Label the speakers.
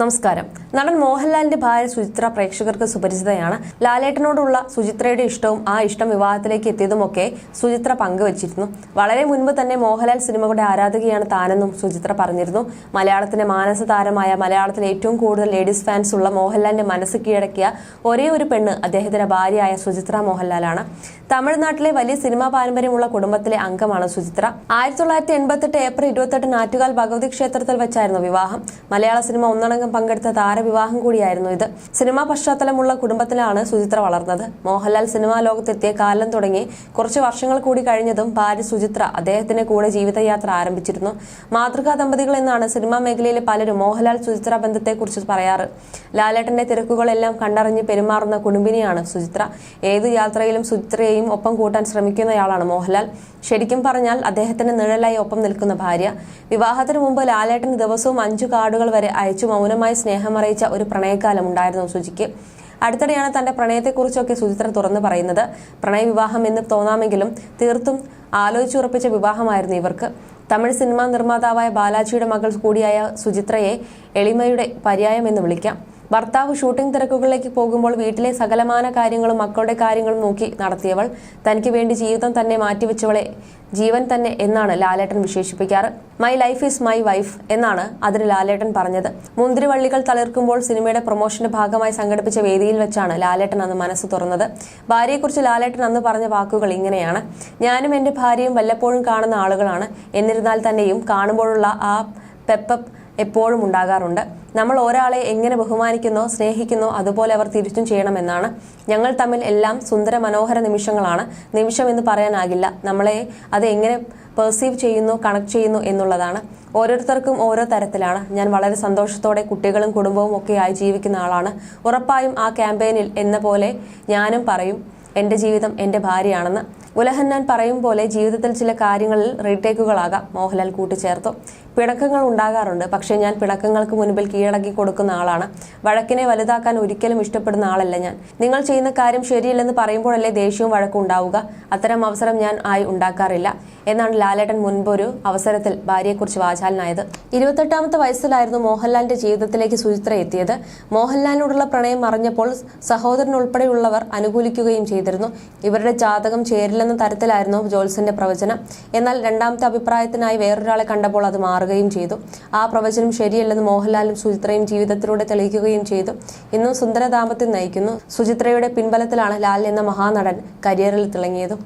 Speaker 1: നമസ്കാരം. നടൻ മോഹൻലാലിന്റെ ഭാര്യ സുചിത്ര പ്രേക്ഷകർക്ക് സുപരിചിതയാണ്. ലാലേട്ടനോടുള്ള സുചിത്രയുടെ ഇഷ്ടവും ആ ഇഷ്ടം വിവാഹത്തിലേക്ക് എത്തിയതുമൊക്കെ സുചിത്ര പങ്കുവച്ചിരുന്നു. വളരെ മുൻപ് തന്നെ മോഹൻലാൽ സിനിമകളുടെ ആരാധകയാണ് താനെന്നും സുചിത്ര പറഞ്ഞിരുന്നു. മലയാളത്തിന്റെ മാനസ താരമായ മലയാളത്തിലെ ഏറ്റവും കൂടുതൽ ലേഡീസ് ഫാൻസ് ഉള്ള മോഹൻലാലിന്റെ മനസ്സ് കീഴടക്കിയ ഒരേ ഒരു പെണ്ണ് അദ്ദേഹത്തിന്റെ ഭാര്യയായ സുചിത്ര മോഹൻലാലാണ്. തമിഴ്നാട്ടിലെ വലിയ സിനിമാ പാരമ്പര്യമുള്ള കുടുംബത്തിലെ അംഗമാണ് സുചിത്ര. ആയിരത്തി തൊള്ളായിരത്തി എൺപത്തെട്ട് ഏപ്രിൽ ഇരുപത്തെട്ട് ആറ്റുകാൽ ഭഗവതി ക്ഷേത്രത്തിൽ വെച്ചായിരുന്നു വിവാഹം. മലയാള സിനിമ ഒന്നടങ്കം പങ്കെടുത്ത താരവിവാഹം കൂടിയായിരുന്നു ഇത്. സിനിമാ പശ്ചാത്തലമുള്ള കുടുംബത്തിലാണ് സുചിത്ര വളർന്നത്. മോഹൻലാൽ സിനിമാ ലോകത്തെത്തിയ കാലം തുടങ്ങി കുറച്ച് വർഷങ്ങൾ കൂടി കഴിഞ്ഞതും ഭാര്യ സുചിത്ര അദ്ദേഹത്തിന്റെ കൂടെ ജീവിതയാത്ര ആരംഭിച്ചിരുന്നു. മാതൃകാ ദമ്പതികൾ എന്നാണ് സിനിമാ മേഖലയിലെ പലരും മോഹൻലാൽ സുചിത്ര ബന്ധത്തെക്കുറിച്ച് പറയാറ്. ലാലേട്ടന്റെ തിരക്കുകളെല്ലാം കണ്ടറിഞ്ഞ് പെരുമാറുന്ന കുടുംബിനിയാണ് സുചിത്ര. ഏത് യാത്രയിലും സുചിത്രയെയും ഒപ്പം കൂട്ടാൻ ശ്രമിക്കുന്നയാളാണ് മോഹൻലാൽ. ശരിക്കും പറഞ്ഞാൽ അദ്ദേഹത്തിന്റെ നിഴലായി ഒപ്പം നിൽക്കുന്ന ഭാര്യ. വിവാഹത്തിന് മുമ്പ് ലാലേട്ടൻ ദിവസവും അഞ്ചു കാർഡുകൾ വരെ അയച്ചു മൗനമായി സ്നേഹമറിയിച്ച ഒരു പ്രണയകാലം ഉണ്ടായിരുന്നു സുജിക്ക്. അടുത്തിടെയാണ് തന്റെ പ്രണയത്തെക്കുറിച്ചൊക്കെ സുചിത്ര തുറന്നു പറയുന്നത്. പ്രണയവിവാഹം എന്ന് തോന്നാമെങ്കിലും തീർത്തും ആലോചിച്ചുറപ്പിച്ച വിവാഹമായിരുന്നു ഇവർക്ക്. തമിഴ് സിനിമാ നിർമ്മാതാവായ ബാലാജിയുടെ മകൾ കൂടിയായ സുചിത്രയെ എളിമയുടെ പര്യായം എന്ന് വിളിക്കാം. ഭർത്താവ് ഷൂട്ടിംഗ് തിരക്കുകളിലേക്ക് പോകുമ്പോൾ വീട്ടിലെ സകലമാന കാര്യങ്ങളും മക്കളുടെ കാര്യങ്ങളും നോക്കി നടത്തിയവൾ തനിക്ക് വേണ്ടി ജീവിതം തന്നെ മാറ്റിവെച്ചവളെ ജീവൻ തന്നെ എന്നാണ് Lalettan വിശേഷിപ്പിക്കാറ്. My life is my wife എന്നാണ് അതിന് ലാലേട്ടൻ പറഞ്ഞത്. മുന്തിരിവള്ളികൾ തളിർക്കുമ്പോൾ സിനിമയുടെ പ്രൊമോഷന്റെ ഭാഗമായി സംഘടിപ്പിച്ച വേദിയിൽ വെച്ചാണ് ലാലേട്ടൻ അന്ന് മനസ്സ് തുറന്നത്. ഭാര്യയെക്കുറിച്ച് ലാലേട്ടൻ അന്ന് പറഞ്ഞ വാക്കുകൾ ഇങ്ങനെയാണ്. ഞാനും എന്റെ ഭാര്യയും വല്ലപ്പോഴും കാണുന്ന ആളുകളാണ്. എന്നിരുന്നാൽ തന്നെയും കാണുമ്പോഴുള്ള ആ പെപ്പപ്പ് എപ്പോഴും ഉണ്ടാകാറുണ്ട്. നമ്മൾ ഒരാളെ എങ്ങനെ ബഹുമാനിക്കുന്നോ സ്നേഹിക്കുന്നോ അതുപോലെ അവർ തിരിച്ചും ചെയ്യണമെന്നാണ്. ഞങ്ങൾ തമ്മിൽ എല്ലാം സുന്ദര മനോഹര നിമിഷങ്ങളാണ്. നിമിഷം എന്ന് പറയാനാകില്ല. നമ്മളെ അത് എങ്ങനെ പെർസീവ് ചെയ്യുന്നു കണക്ട് ചെയ്യുന്നു എന്നുള്ളതാണ്. ഓരോരുത്തർക്കും ഓരോ തരത്തിലാണ്. ഞാൻ വളരെ സന്തോഷത്തോടെ കുട്ടികളും കുടുംബവും ഒക്കെയായി ജീവിക്കുന്ന ആളാണ്. ഉറപ്പായും ആ ക്യാമ്പയിനിൽ എന്ന പോലെ ഞാനും പറയും എന്റെ ജീവിതം എന്റെ ഭാര്യയാണെന്ന്. ഉലഹന്നാൻ പറയും പോലെ ജീവിതത്തിൽ ചില കാര്യങ്ങളിൽ റീടേക്കുകളാകാം. മോഹൻലാൽ കൂട്ടിച്ചേർത്തു. പിടക്കങ്ങൾ ഉണ്ടാകാറുണ്ട്. പക്ഷേ ഞാൻ പിടക്കങ്ങൾക്ക് മുൻപിൽ കീഴടക്കി കൊടുക്കുന്ന ആളാണ്. വഴക്കിനെ വലുതാക്കാൻ ഒരിക്കലും ഇഷ്ടപ്പെടുന്ന ആളല്ല ഞാൻ. നിങ്ങൾ ചെയ്യുന്ന കാര്യം ശരിയല്ലെന്ന് പറയുമ്പോഴല്ലേ ദേഷ്യവും വഴക്കും ഉണ്ടാവുക? അത്തരം അവസരം ഞാൻ ആയി ഉണ്ടാക്കാറില്ല. എന്നാണ് ലാലേട്ടൻ മുൻപൊരു അവസരത്തിൽ ഭാര്യയെക്കുറിച്ച് വാചാലനായത്. ഇരുപത്തെട്ടാമത്തെ വയസ്സിലായിരുന്നു മോഹൻലാലിന്റെ ജീവിതത്തിലേക്ക് സുചിത്ര എത്തിയത്. മോഹൻലാലിനോടുള്ള പ്രണയം അറിഞ്ഞപ്പോൾ സഹോദരൻ ഉൾപ്പെടെയുള്ളവർ അനുകൂലിക്കുകയും ചെയ്തിരുന്നു. ഇവരുടെ ജാതകം ചേരില്ലെന്ന തരത്തിലായിരുന്നു ജോത്സ്യന്റെ പ്രവചനം. എന്നാൽ രണ്ടാമത്തെ അഭിപ്രായത്തിനായി വേറൊരാളെ കണ്ടപ്പോൾ അത് മാറുകയും ചെയ്തു. ആ പ്രവചനം ശരിയല്ലെന്ന് മോഹൻലാലും സുചിത്രയും ജീവിതത്തിലൂടെ തെളിയിക്കുകയും ചെയ്തു. ഇന്നും സുന്ദര ദാമ്പത്യം നയിക്കുന്നു. സുചിത്രയുടെ പിൻബലത്തിലാണ് ലാൽ എന്ന മഹാനടൻ കരിയറിൽ തിളങ്ങിയതും.